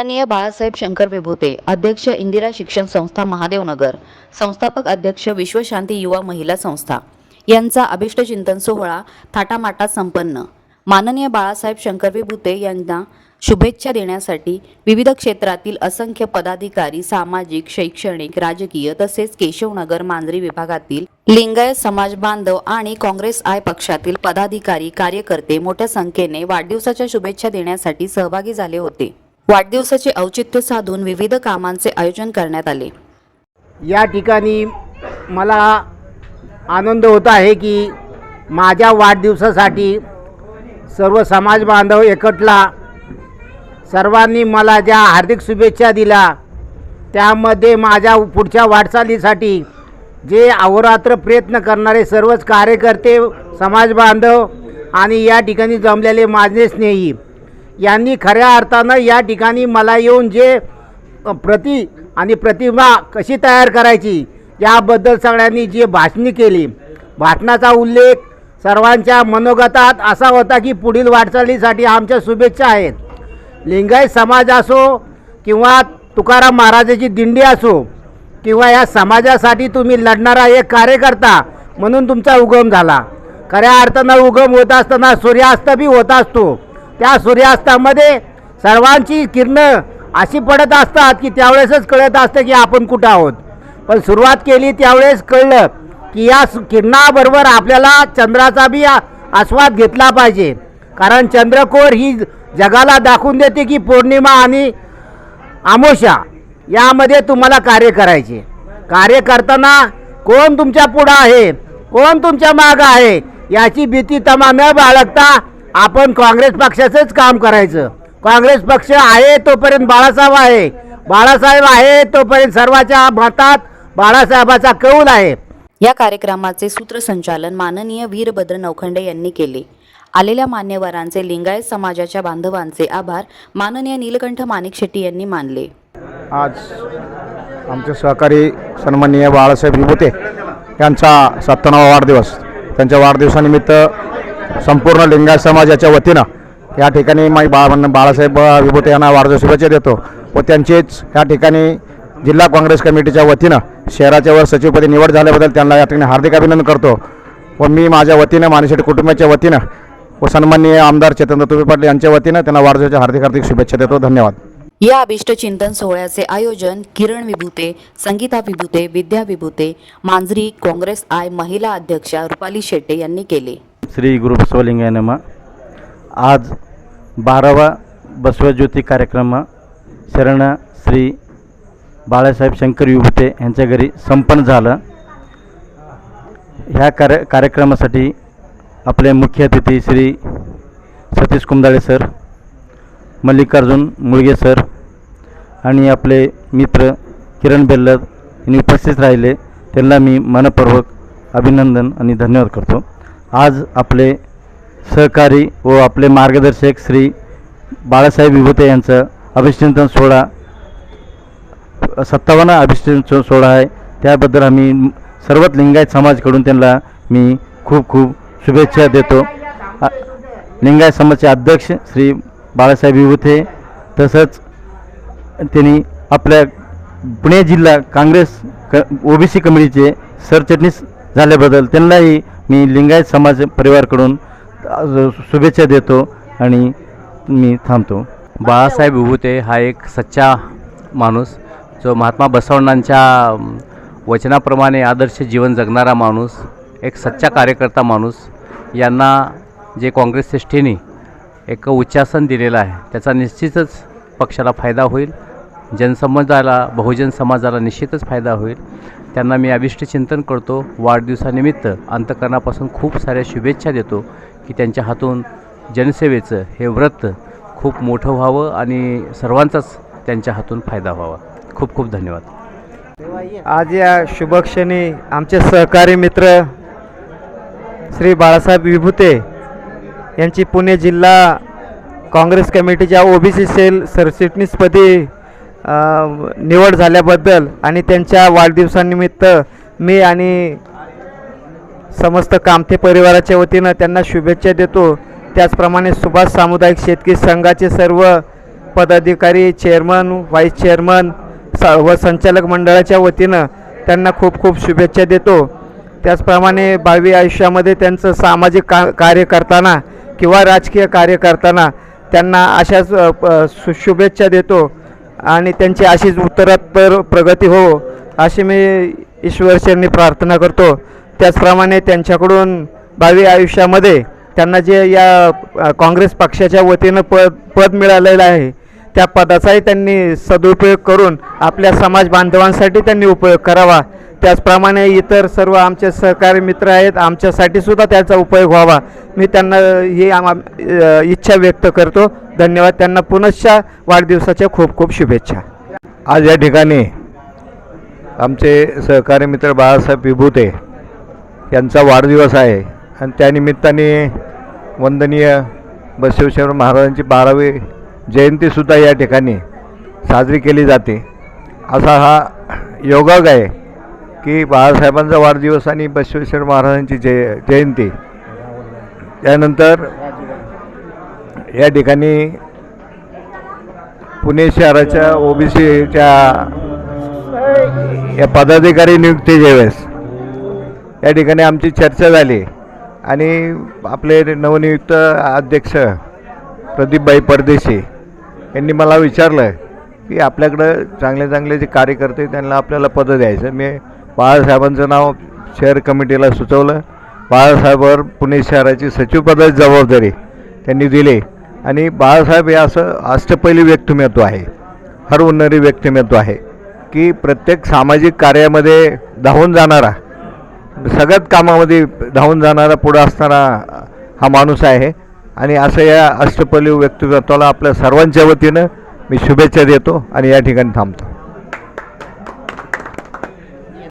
माननीय बाळासाहेब शंकर विभूते अध्यक्ष इंदिरा शिक्षण संस्था महादेवनगर संस्थापक अध्यक्ष विश्वशांती युवा महिला संस्था. यांचा अभिष्टचिंतन सोहळा थाटामाटात संपन्न. माननीय बाळासाहेब शंकर विभूते यांना शुभेच्छा देण्यासाठी विविध क्षेत्रातील असंख्य पदाधिकारी सामाजिक शैक्षणिक राजकीय तसेच केशवनगर मांजरी विभागातील लिंगायत समाज बांधव आणि काँग्रेस आय पक्षातील पदाधिकारी कार्यकर्ते मोठ्या संख्येने वाढदिवसाच्या शुभेच्छा देण्यासाठी सहभागी झाले होते. वाढदिवसाचे औचित्य साधून विविध कामांचे आयोजन करण्यात आले. या ठिकाणी मला आनंद होत आहे की माझ्या वाढदिवसासाठी सर्व समाज बांधव एकटला सर्वांनी मला ज्या हार्दिक शुभेच्छा दिल्या त्यामध्ये माझ्या पुढच्या वाटचालीसाठी जे अहोरात्र प्रयत्न करणारे सर्वच कार्यकर्ते समाज बांधव आणि या ठिकाणी जमलेले माझे स्नेही यांनी खऱ्या अर्थानं या ठिकाणी मला येऊन जे प्रति आणि प्रतिमा कशी तयार करायची याबद्दल सगळ्यांनी जी भाषणी केली. भाषणाचा उल्लेख सर्वांच्या मनोगतात असा होता की पुढील वाटचालीसाठी आमच्या शुभेच्छा आहेत. लिंगायत समाज असो किंवा तुकाराम महाराजाची दिंडी असो किंवा या समाजासाठी तुम्ही लढणारा एक कार्यकर्ता म्हणून तुमचा उगम झाला. खऱ्या अर्थानं उगम होत असताना सूर्यास्त बी होत असतो. त्या सूर्यास्तामध्ये सर्वांची किरणं अशी पडत असतात की त्यावेळेसच कळत असतं की आपण कुठं आहोत. पण सुरुवात केली त्यावेळेस कळलं की या किरणाबरोबर आपल्याला चंद्राचा बी आस्वाद घेतला पाहिजे. कारण चंद्रकोर ही जगाला दाखवून देते की पौर्णिमा आणि आमोशा यामध्ये तुम्हाला कार्य करायचे. कार्य करताना कोण तुमच्या पुढं आहे? कोण तुमच्या मागं आहे? याची भीती तमा न बाळगता आपण काँग्रेस पक्षाचंच काम करायचं. काँग्रेस पक्ष आहे तोपर्यंत बाळासाहेब आहे. बाळासाहेब आहे तोपर्यंत सर्वाच्या मतात बाळासाहेबाचा कौल आहे. या कार्यक्रमाचे सूत्रसंचालन माननीय वीरभद्र नौखंडे यांनी केले. आलेल्या मान्यवरांचे लिंगायत समाजाच्या बांधवांचे आभार माननीय नीलकंठ माणिक शेट्टी यांनी मानले. आज आमचे सहकारी सन्माननीय बाळासाहेब विभूते यांचा सत्त्याण्णवा वाढदिवस. त्यांच्या वाढदिवसानिमित्त संपूर्ण लिंगायत समाजाच्या वतीनं या ठिकाणी माई बाळ बाळासाहेब विभूते यांना वाढदिवस शुभेच्छा देतो व त्यांचीच या ठिकाणी जिल्हा काँग्रेस कमिटीच्या वतीनं शहराच्या वर सचिवपदी निवड झाल्याबद्दल त्यांना या ठिकाणी हार्दिक अभिनंदन करतो व मी माझ्या वतीनं मानेशेठ कुटुंबाच्या वतीनं व सन्माननीय आमदार चेतन तुपे पाटील यांच्या वतीनं त्यांना वाढदिवसाच्या हार्दिक हार्दिक शुभेच्छा देतो. धन्यवाद. या अभिष्ट चिंतन सोहळ्याचे आयोजन किरण विभूते संगीता विभूते विद्या विभूते मांजरी काँग्रेस आय महिला अध्यक्षा रुपाली शेट्टे यांनी केले. श्री गुरु बसवलिंगाय नमः. आज बारावा बसवज्योती कार्यक्रम शरण श्री बाळासाहेब शंकर विभूते यांच्या घरी संपन्न झालं. ह्या कार्य कार्यक्रमासाठी आपले मुख्य अतिथी श्री सतीश कुंदाळे सर मल्लिकार्जुन मुळगे सर आणि आपले मित्र किरण बेल्लर यांनी उपस्थित राहिले. त्यांना मी मनपूर्वक अभिनंदन आणि धन्यवाद करतो. आज आपले सहकारी व आपले मार्गदर्शक श्री बाळासाहेब विभूते यांचं अभिषेचन सोहळा सत्तावन्न अभिषेचन सोहळा आहे. त्याबद्दल आम्ही सर्वच लिंगायत समाजकडून त्यांना मी खूप खूप शुभेच्छा देतो. लिंगायत समाजचे अध्यक्ष श्री बाळासाहेब विभूते तसंच त्यांनी आपल्या पुणे जिल्हा काँग्रेस क ओबीसी कमिटीचे सरचिटणीस झाल्याबद्दल त्यांनाही मी लिंगायत समाज परिवारकडून शुभेच्छा देतो आणि मी थांबतो. बाळासाहेब विभूते हा एक सच्चा माणूस जो महात्मा बसवण्णांच्या वचनाप्रमाणे आदर्श जीवन जगणारा माणूस एक सच्चा कार्यकर्ता माणूस. यांना जे काँग्रेस श्रेष्ठीने एक उच्चासन दिलेलं आहे त्याचा निश्चितच पक्षाला फायदा होईल. जनसमाजाला बहुजन समाजाला निश्चितच फायदा होईल. त्यांना मी अविष्ट चिंतन करतो. वाढदिवसानिमित्त अंतकरणापासून खूप साऱ्या शुभेच्छा देतो की त्यांच्या हातून जनसेवेचं हे व्रत खूप मोठं व्हावं आणि सर्वांचाच त्यांच्या हातून फायदा व्हावा. खूप खूप धन्यवाद. आज या शुभक्षणी आमचे सहकारी मित्र श्री बाळासाहेब विभूते यांची पुणे जिल्हा काँग्रेस कमिटीच्या ओबीसी सेल सरचिटणीसपदी निवड झाल्याबद्दल आणि त्यांच्या वाढदिवसानिमित्त मी आणि समस्त कामथे परिवाराच्या वतीनं त्यांना शुभेच्छा देतो. त्याचप्रमाणे सुभाष सामुदायिक शेतकरी संघाचे सर्व पदाधिकारी चेअरमन व्हाईस चेअरमन स व संचालक मंडळाच्या वतीनं त्यांना खूप खूप शुभेच्छा देतो. त्याचप्रमाणे भावी आयुष्यामध्ये त्यांचं सामाजिक का कार्य करताना किंवा राजकीय कार्य करताना त्यांना अशाच प- शु शुभेच्छा देतो. आणि त्यांची अशीच उत्तरोत्तर प्रगती हो अशी मी ईश्वरचरणी प्रार्थना करतो. त्याचप्रमाणे त्यांच्याकडून भावी आयुष्यामध्ये त्यांना जे या काँग्रेस पक्षाच्या वतीनं पद पद मिळालेलं आहे त्या पदाचाही त्यांनी सदुपयोग करून आपल्या समाज बांधवांसाठी त्यांनी उपयोग करावा. त्याचप्रमाणे इतर सर्व आमचे सहकारी मित्र आहेत आमच्यासाठी सुद्धा त्याचा उपयोग व्हावा. मी त्यांना ही आम इच्छा व्यक्त करतो. धन्यवाद त्यांना पुनश्च वाढदिवसाच्या खूप खूप शुभेच्छा. आज या ठिकाणी आमचे सहकारी मित्र बाळासाहेब विभूते यांचा वाढदिवस आहे आणि त्यानिमित्ताने वंदनीय बसवेश्वर महाराजांची बारावी जयंतीसुद्धा या ठिकाणी साजरी केली जाते. असा हा योगाग आहे. की बाळासाहेबांचा वाढदिवस आणि बसवेश्वर महाराजांची जय जयंती. त्यानंतर या ठिकाणी पुणे शहराच्या ओबीसीच्या या पदाधिकारी नियुक्तीच्या वेळेस या ठिकाणी आमची चर्चा झाली आणि आपले नवनियुक्त अध्यक्ष प्रदीपबाई परदेशी यांनी मला विचारलं की आपल्याकडं चांगले चांगले जे कार्यकर्ते त्यांना आपल्याला पदं द्यायचं. मी बाळासाहेबांचं नाव शहर कमिटीला सुचवलं. बाळासाहेबांवर पुणे शहराची सचिवपदाची जबाबदारी त्यांनी दिली. आणि बाळासाहेब हे असं अष्टपैली व्यक्तिमत्व आहे. हर हरवणारी व्यक्तिमत्व आहे. की प्रत्येक सामाजिक कार्यामध्ये धावून जाणारा सगळ्यात कामामध्ये धावून जाणारा पुढं असणारा हा माणूस आहे. आणि असं या अष्टपैलू व्यक्तिमत्वाला आपल्या सर्वांच्या वतीनं मी शुभेच्छा देतो आणि या ठिकाणी थांबतो.